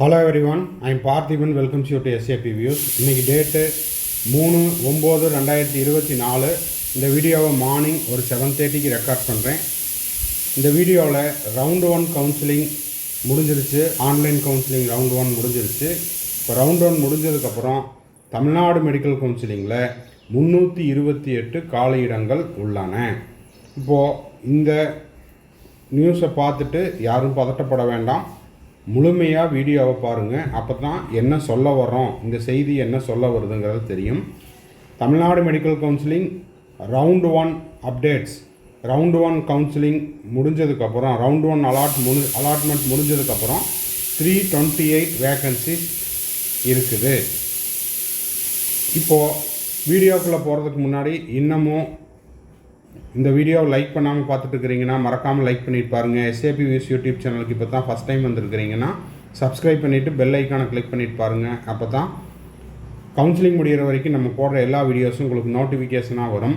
Hello everyone I'm Parthiban welcome you to SAP views இன்றைக்கி date மூணு ஒம்பது ரெண்டாயிரத்தி இருபத்தி நாலு. இந்த வீடியோவை மார்னிங் ஒரு செவன் தேர்ட்டிக்கு ரெக்கார்ட் பண்ணுறேன் இந்த வீடியோவில் ரவுண்ட் ஒன் கவுன்சிலிங் முடிஞ்சிருச்சு. ஆன்லைன் கவுன்சிலிங் ரவுண்ட் ஒன் முடிஞ்சிருச்சு. இப்போ ரவுண்ட் ஒன் முடிஞ்சதுக்கப்புறம் தமிழ்நாடு மெடிக்கல் கவுன்சிலிங்கில் முந்நூற்றி இருபத்தி எட்டு காலியிடங்கள் உள்ளன. இப்போது இந்த நியூஸை பார்த்துட்டு யாரும் பதட்டப்பட வேண்டாம். முழுமையாக வீடியோவை பாருங்கள் அப்போ தான் என்ன சொல்ல வரோம் இந்த செய்தி என்ன சொல்ல வருதுங்கிறது தெரியும். Tamil Nadu medical counselling round one updates round one counselling முடிஞ்சதுக்கப்புறம் ரவுண்ட் ஒன் அலாட் முடி அலாட்மெண்ட் முடிஞ்சதுக்கப்புறம் த்ரீ டுவெண்ட்டி எயிட் வேக்கன்சிஸ் இருக்குது. இப்போது வீடியோக்குள்ளே போகிறதுக்கு முன்னாடி இன்னமும் இந்த வீடியோவை லைக் பண்ணாமல் பார்த்துட்டு இருக்கிறீங்கன்னா மறக்காமல் லைக் பண்ணிட்டு பாருங்கள் எஸ்ஏபி வியூஸ் யூடியூப் சேனலுக்கு இப்போ தான் ஃபஸ்ட் டைம் வந்திருக்கிறீங்கன்னா சப்ஸ்கிரைப் பண்ணிவிட்டு பெல் ஐக்கானை கிளிக் பண்ணிட்டு பாருங்கள் அப்போ தான் கவுன்சிலிங் முடிகிற வரைக்கும் நம்ம போடுற எல்லா வீடியோஸும் உங்களுக்கு நோட்டிஃபிகேஷனாக வரும்.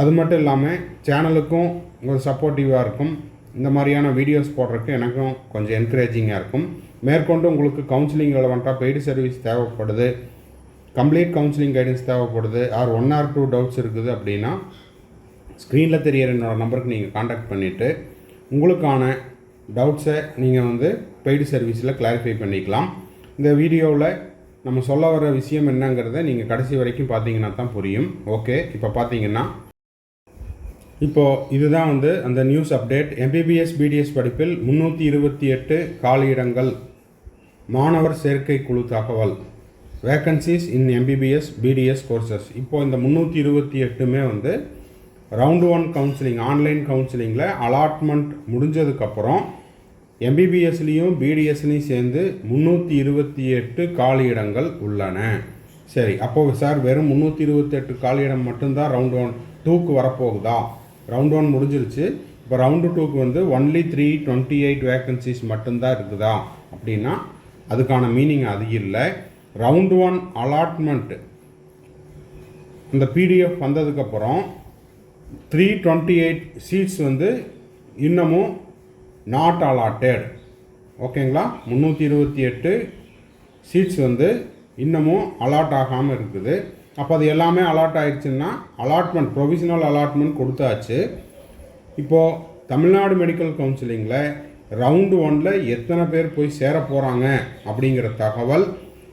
அது மட்டும் இல்லாமல் சேனலுக்கும் உங்களுக்கு சப்போர்ட்டிவாக இருக்கும். இந்த மாதிரியான வீடியோஸ் போடுறதுக்கு எனக்கும் கொஞ்சம் என்கரேஜிங்காக இருக்கும். மேற்கொண்டு உங்களுக்கு கவுன்சிலிங் ரெலவெண்ட்டாக பெய்டு சர்வீஸ் தேவைப்படுது. கம்ப்ளீட் கவுன்சிலிங் கைடன்ஸ் தேவைப்படுது. Or one or two doubts இருக்குது அப்படின்னா ஸ்க்ரீனில் தெரியிற என்னோடய நம்பருக்கு நீங்கள் காண்டாக்ட் பண்ணிவிட்டு உங்களுக்கான டவுட்ஸை நீங்கள் வந்து பெய்டு சர்வீஸில் கிளாரிஃபை பண்ணிக்கலாம். இந்த வீடியோவில் நம்ம சொல்ல வர விஷயம் என்னங்கிறத நீங்கள் கடைசி வரைக்கும் பார்த்தீங்கன்னா தான் புரியும். ஓகே இப்போ பார்த்தீங்கன்னா இப்போது இதுதான் வந்து அந்த நியூஸ் அப்டேட் எம்பிபிஎஸ் பிடிஎஸ் படிப்பில் முந்நூற்றி இருபத்தி எட்டு காலியிடங்கள். மாணவர் சேர்க்கை குழு தகவல். Vacancies in MBBS BDS courses இப்போ இந்த முந்நூற்றி இருபத்தி எட்டுமே வந்து ரவுண்டு ஒன் கவுன்சிலிங் ஆன்லைன் கவுன்சிலிங்கில் அலாட்மெண்ட் முடிஞ்சதுக்கப்புறம் எம்பிபிஎஸ்லேயும் பிடிஎஸ்லேயும் சேர்ந்து முந்நூற்றி இருபத்தி எட்டு காலியிடங்கள் உள்ளன. சரி அப்போது சார் வெறும் முந்நூற்றி இருபத்தெட்டு காலியிடம் மட்டும்தான் ரவுண்ட் ஒன் டூக்கு வரப்போகுதா? ரவுண்ட் ஒன் முடிஞ்சிருச்சு. இப்போ ரவுண்டு டூக்கு வந்து only three twenty eight vacancies மட்டும்தான் இருக்குதா? அப்படின்னா அதுக்கான மீனிங் அது இல்லை. ரவுண்டு ஒன் அலாட்மெண்ட் அந்த பிடிஎஃப் வந்ததுக்கப்புறம் த்ரீ டுவெண்ட்டி எயிட் சீட்ஸ் வந்து இன்னமும் நாட் அலாட்டட் ஓகேங்களா முந்நூற்றி இருபத்தி எட்டு சீட்ஸ் வந்து இன்னமும் அலாட் ஆகாமல் இருக்குது. அப்போ அது எல்லாமே அலாட் ஆகிடுச்சுன்னா அலாட்மெண்ட் ப்ரொவிஷனல் அலாட்மெண்ட் கொடுத்தாச்சு. இப்போது தமிழ்நாடு மெடிக்கல் கவுன்சிலிங்கில் ரவுண்டு ஒனில் எத்தனை பேர் போய் சேர போகிறாங்க அப்படிங்கிற தகவல்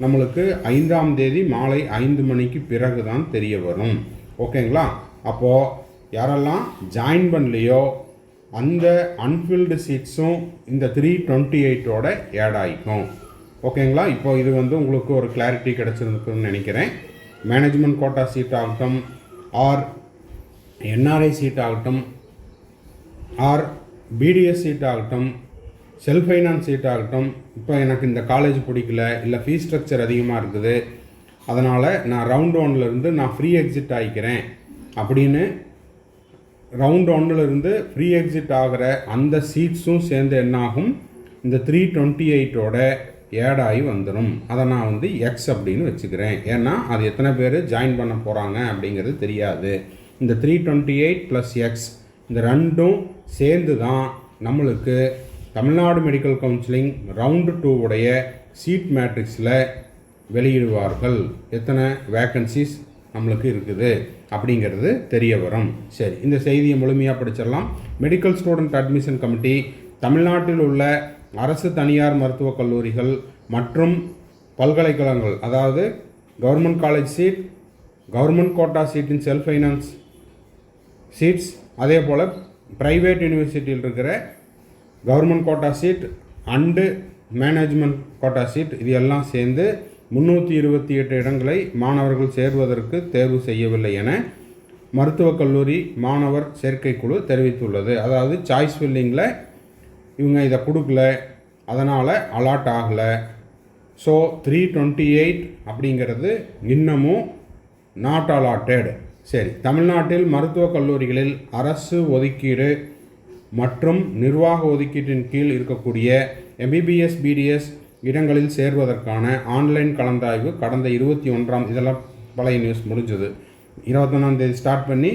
நம்மளுக்கு ஐந்தாம் தேதி மாலை ஐந்து மணிக்கு பிறகு தான் தெரிய வரும். ஓகேங்களா அப்போது யாரெல்லாம் ஜாயின் பண்ணலையோ அந்த அன்ஃபில்டு சீட்ஸும் இந்த த்ரீ டுவெண்ட்டி எயிட்டோட ஆட் ஆகிக்கும் ஓகேங்களா இப்போ இது வந்து உங்களுக்கு ஒரு கிளாரிட்டி கிடச்சிருக்குன்னு நினைக்கிறேன். மேனேஜ்மெண்ட் கோட்டா சீட் ஆகட்டும் ஆர் என்ஆர்ஐ சீட் ஆகட்டும் ஆர் பிடிஎஸ் சீட் ஆகட்டும் செல்ஃப் ஃபைனான்ஸ் சீட் ஆகட்டும் இப்போ எனக்கு இந்த காலேஜ் பிடிக்கல இல்லை ஃபீஸ் ஸ்ட்ரக்சர் அதிகமாக இருக்குது அதனால் நான் ரவுண்ட் ஒன்லேருந்து நான் ஃப்ரீ எக்ஸிட் ஆகிக்கிறேன் அப்படின்னு ரவுண்ட் ஒன்னிலிருந்து ஃப்ரீ எக்ஸிட் ஆகிற அந்த சீட்ஸும் சேர்ந்து என்னாகும்? இந்த த்ரீ டுவெண்ட்டி எயிட்டோட ஏடாகி வந்துடும் அதை நான் வந்து எக்ஸ் அப்படின்னு வச்சுக்கிறேன். ஏன்னா அது எத்தனை பேர் ஜாயின் பண்ண போகிறாங்க அப்படிங்கிறது தெரியாது. இந்த three twenty eight plus X இந்த ரெண்டும் சேர்ந்து தான் நம்மளுக்கு தமிழ்நாடு மெடிக்கல் கவுன்சிலிங் ரவுண்டு டூவுடைய சீட் மேட்ரிக்ஸில் வெளியிடுவார்கள். எத்தனை வேக்கன்சிஸ் நம்மளுக்கு இருக்குது அப்படிங்கிறது தெரிய வரும். சரி இந்த செய்தியை முழுமையாக படிச்சிடலாம். மெடிக்கல் ஸ்டூடெண்ட் அட்மிஷன் கமிட்டி தமிழ்நாட்டில் உள்ள அரசு தனியார் மருத்துவக் கல்லூரிகள் மற்றும் பல்கலைக்கழகங்கள் அதாவது government college seat government quota சீட்டின் self finance seats அதே போல் ப்ரைவேட் யூனிவர்சிட்டியில் இருக்கிற government quota seat and management quota seat இது எல்லாம் சேர்ந்து முன்னூற்றி இருபத்தி எட்டு இடங்களை மாணவர்கள் சேர்வதற்கு தேர்வு செய்யவில்லை என மருத்துவக் கல்லூரி மாணவர் சேர்க்கைக்குழு தெரிவித்துள்ளது. அதாவது சாய்ஸ் ஃபில்லிங்கில் இவங்க இதை கொடுக்கல. அதனால் அலாட் ஆகலை. ஸோ த்ரீ டுவெண்ட்டி எயிட் அப்படிங்கிறது இன்னமும் நாட் அலாட்டட் சரி தமிழ்நாட்டில் மருத்துவக் கல்லூரிகளில் அரசு ஒதுக்கீடு மற்றும் நிர்வாக ஒதுக்கீட்டின் கீழ் இருக்கக்கூடிய எம்பிபிஎஸ் பிடிஎஸ் இடங்களில் சேர்வதற்கான ஆன்லைன் கலந்தாய்வு கடந்த இருபத்தி ஒன்றாம் இதெல்லாம் பழைய நியூஸ் முடிஞ்சது. இருபத்தொன்னாம் தேதி ஸ்டார்ட் பண்ணி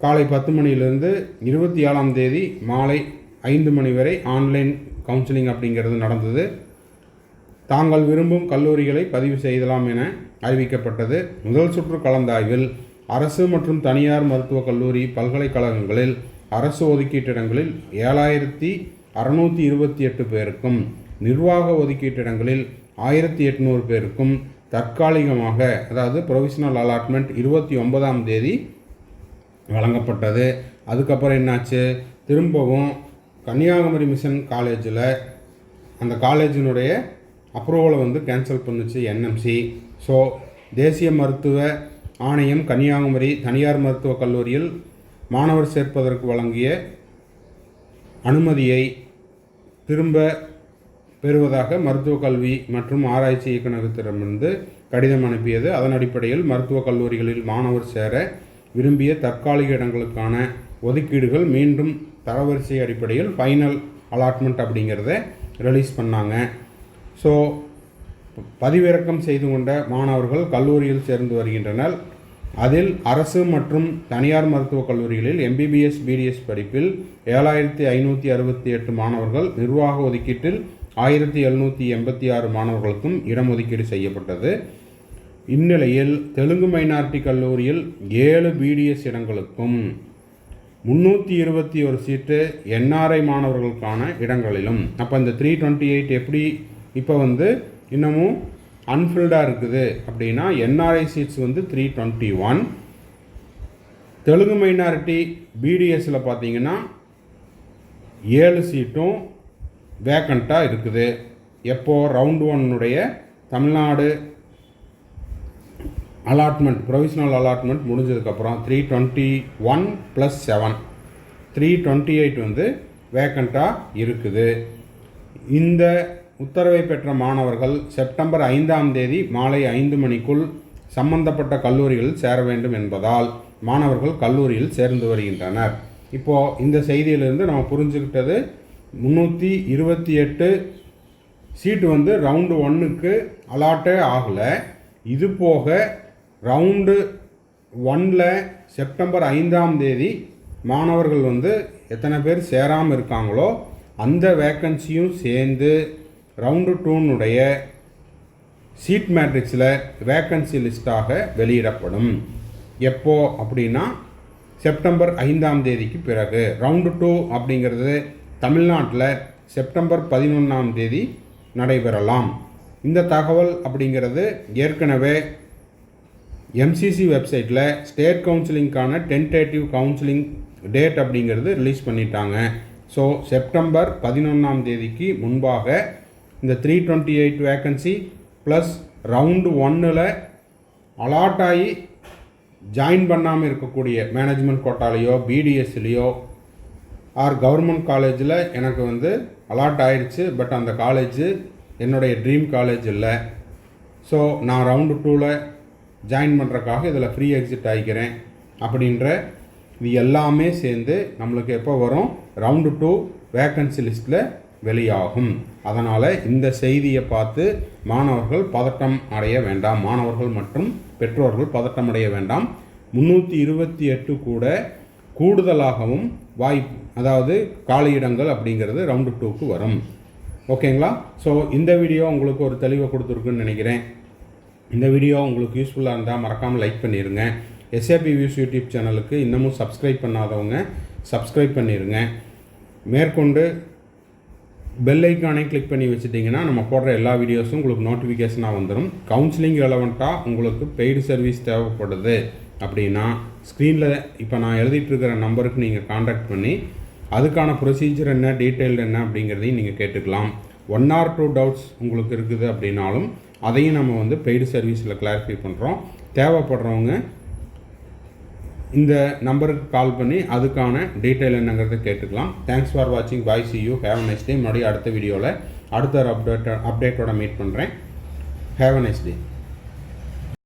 காலை பத்து மணியிலிருந்து இருபத்தி ஏழாம் தேதி மாலை ஐந்து மணி வரை ஆன்லைன் கவுன்சிலிங் அப்படிங்கிறது நடந்தது. தாங்கள் விரும்பும் கல்லூரிகளை பதிவு செய்யலாம் என அறிவிக்கப்பட்டது. முதல் சுற்று கலந்தாய்வில் அரசு மற்றும் தனியார் மருத்துவக் கல்லூரி பல்கலைக்கழகங்களில் அரசு ஒதுக்கீட்டிடங்களில் ஏழாயிரத்தி அறுநூற்றி இருபத்தி எட்டு பேருக்கும் நிர்வாக ஒதுக்கீட்டிடங்களில் ஆயிரத்தி எட்நூறு பேருக்கும் தற்காலிகமாக அதாவது ப்ரொவிஷனல் அலாட்மெண்ட் இருபத்தி ஒன்பதாம் தேதி வழங்கப்பட்டது. அதுக்கப்புறம் என்னாச்சு? திரும்பவும் கன்னியாகுமரி மிஷன் காலேஜில் அந்த காலேஜினுடைய அப்ரூவலை வந்து கேன்சல் பண்ணுச்சு என்எம்சி ஸோ தேசிய மருத்துவ ஆணையம் கன்னியாகுமரி தனியார் மருத்துவக் கல்லூரியில் மாணவர் சேர்ப்பதற்கு வழங்கிய அனுமதியை திரும்ப பெறுவதாக மருத்துவக் கல்வி மற்றும் ஆராய்ச்சி இயக்குநரகத்திடமிருந்து கடிதம் அனுப்பியது. அதன் அடிப்படையில் மருத்துவக் கல்லூரிகளில் மாணவர் சேர விரும்பிய தற்காலிக இடங்களுக்கான ஒதுக்கீடுகள் மீண்டும் தரவரிசை அடிப்படையில் ஃபைனல் அலாட்மெண்ட் அப்படிங்கிறத ரிலீஸ் பண்ணாங்க. ஸோ பதிவிறக்கம் செய்து கொண்ட மாணவர்கள் கல்லூரியில் சேர்ந்து வருகின்றனர். அதில் அரசு மற்றும் தனியார் மருத்துவக் கல்லூரிகளில் எம்பிபிஎஸ் பிடிஎஸ் படிப்பில் ஏழாயிரத்தி ஐநூற்றி அறுபத்தி எட்டு மாணவர்கள் நிர்வாக ஒதுக்கீட்டில் ஆயிரத்தி எழுநூற்றி எண்பத்தி ஆறு மாணவர்களுக்கும் இடஒதுக்கீடு செய்யப்பட்டது. இந்நிலையில் தெலுங்கு மைனாரிட்டி கல்லூரியில் ஏழு பிடிஎஸ் இடங்களுக்கும் முந்நூற்றி இருபத்தி ஒரு சீட்டு என்ஆர்ஐ மாணவர்களுக்கான இடங்களிலும். அப்போ இந்த த்ரீ டுவெண்ட்டி எயிட் எப்படி இப்போ வந்து இன்னமும் அன்ஃபில்டாக இருக்குது அப்படின்னா என்ஆர்ஐ சீட்ஸ் வந்து three twenty one Telugu minority பிடிஎஸில் பார்த்தீங்கன்னா ஏழு சீட்டும் வேக்கண்ட்டாக இருக்குது. எப்போது ரவுண்ட் ஒன்னுடைய தமிழ்நாடு அலாட்மெண்ட் ப்ரொவிஷனல் அலாட்மெண்ட் முடிஞ்சதுக்கப்புறம் three twenty one plus seven three twenty eight வந்து வேக்கண்ட்டாக இருக்குது. இந்த உத்தரவை பெற்ற மாணவர்கள் செப்டம்பர் ஐந்தாம் தேதி மாலை ஐந்து மணிக்குள் சம்பந்தப்பட்ட கல்லூரிகளில் சேர வேண்டும் என்பதால் மாணவர்கள் கல்லூரியில் சேர்ந்து வருகின்றனர். இப்போது இந்த செய்தியிலிருந்து நம்ம புரிஞ்சுக்கிட்டது முந்நூற்றி இருபத்தி எட்டு சீட்டு வந்து ரவுண்டு ஒன்றுக்கு அலாட்டே ஆகலை. இது போக ரவுண்டு ஒன்னில் செப்டம்பர் ஐந்தாம் தேதி மாணவர்கள் வந்து எத்தனை பேர் சேராமல் இருக்காங்களோ அந்த வேக்கன்சியும் சேர்ந்து ரவுண்டு டூனுடைய சீட் மேட்ரிக்ஸில் வேக்கன்சி லிஸ்ட்டாக வெளியிடப்படும். எப்போ அப்படின்னா செப்டம்பர் ஐந்தாம் தேதிக்கு பிறகு. ரவுண்டு டூ அப்படிங்கிறது தமிழ்நாட்டில் செப்டம்பர் பதினொன்றாம் தேதி நடைபெறலாம். இந்த தகவல் அப்படிங்கிறது ஏற்கனவே எம்சிசி வெப்சைட்டில் ஸ்டேட் கவுன்சிலிங்க்கான டென்டேட்டிவ் கவுன்சிலிங் டேட் அப்படிங்கிறது ரிலீஸ் பண்ணிட்டாங்க. ஸோ செப்டம்பர் பதினொன்றாம் தேதிக்கு முன்பாக இந்த three twenty eight vacancy plus round ஒன்னில் அலாட் ஆகி ஜாயின் பண்ணாமல் இருக்கக்கூடிய மேனேஜ்மெண்ட் கோட்டாலேயோ பிடிஎஸ்லேயோ ஆர் கவர்மெண்ட் காலேஜில் எனக்கு வந்து அலாட் ஆயிடுச்சு பட் அந்த காலேஜு என்னுடைய ட்ரீம் காலேஜ் இல்லை. ஸோ நான் ரவுண்டு டூவில் ஜாயின் பண்ணுறக்காக இதில் ஃப்ரீ எக்ஸிட் ஆகிக்கிறேன் அப்படின்ற இது எல்லாமே சேர்ந்து நம்மளுக்கு எப்போ வரும்? ரவுண்டு டூ வேக்கன்சி லிஸ்ட்டில் வெளியாகும். அதனால் இந்த செய்தியை பார்த்து மாணவர்கள் பதட்டம் அடைய வேண்டாம். மாணவர்கள் மற்றும் பெற்றோர்கள் பதட்டம் அடைய வேண்டாம். முந்நூற்றி இருபத்தி எட்டு கூட கூடுதலாகவும் வாய்ப்பு அதாவது காலியிடங்கள் அப்படிங்கிறது ரவுண்டு டூக்கு வரும். ஓகேங்களா? ஸோ இந்த வீடியோ உங்களுக்கு ஒரு தெளிவை கொடுத்துருக்குன்னு நினைக்கிறேன். இந்த வீடியோ உங்களுக்கு யூஸ்ஃபுல்லாக இருந்தால் மறக்காமல் லைக் பண்ணிடுங்க எஸ்ஏபி வியூஸ் யூடியூப் சேனலுக்கு இன்னமும் சப்ஸ்கிரைப் பண்ணாதவங்க சப்ஸ்கிரைப் பண்ணிடுங்க மேற்கொண்டு பெல் ஐக்கானே கிளிக் பண்ணி வச்சுட்டிங்கன்னா நம்ம போடுற எல்லா வீடியோஸும் உங்களுக்கு நோட்டிஃபிகேஷனாக வந்துடும் கவுன்சிலிங் ரெலவெண்ட்டாக உங்களுக்கு பெய்டு சர்வீஸ் தேவைப்படுது அப்படின்னா ஸ்க்ரீனில் இப்போ நான் எழுதிட்டு இருக்கிற நம்பருக்கு நீங்கள் காண்டாக்ட் பண்ணி அதுக்கான ப்ரொசீஜர் என்ன டீட்டெயில் என்ன அப்படிங்கிறதையும் நீங்கள் கேட்டுக்கலாம். ஒன் ஆர் டூ டவுட்ஸ் உங்களுக்கு இருக்குது அப்படின்னாலும் அதையும் நம்ம வந்து பெய்டு சர்வீஸில் கிளாரிஃபை பண்ணுறோம் தேவைப்படுறவங்க இந்த நம்பருக்கு கால் பண்ணி அதுக்கான டீட்டெயில் என்னங்கிறத கேட்டுக்கலாம். தேங்க்ஸ் ஃபார் வாட்சிங் bye see you have next day மறுபடியும் அடுத்த வீடியோவில் அடுத்த ஒரு அப்டேட் அப்டேட்டோட மீட் பண்ணுறேன் ஹேவ் நெக்ஸ்ட் டே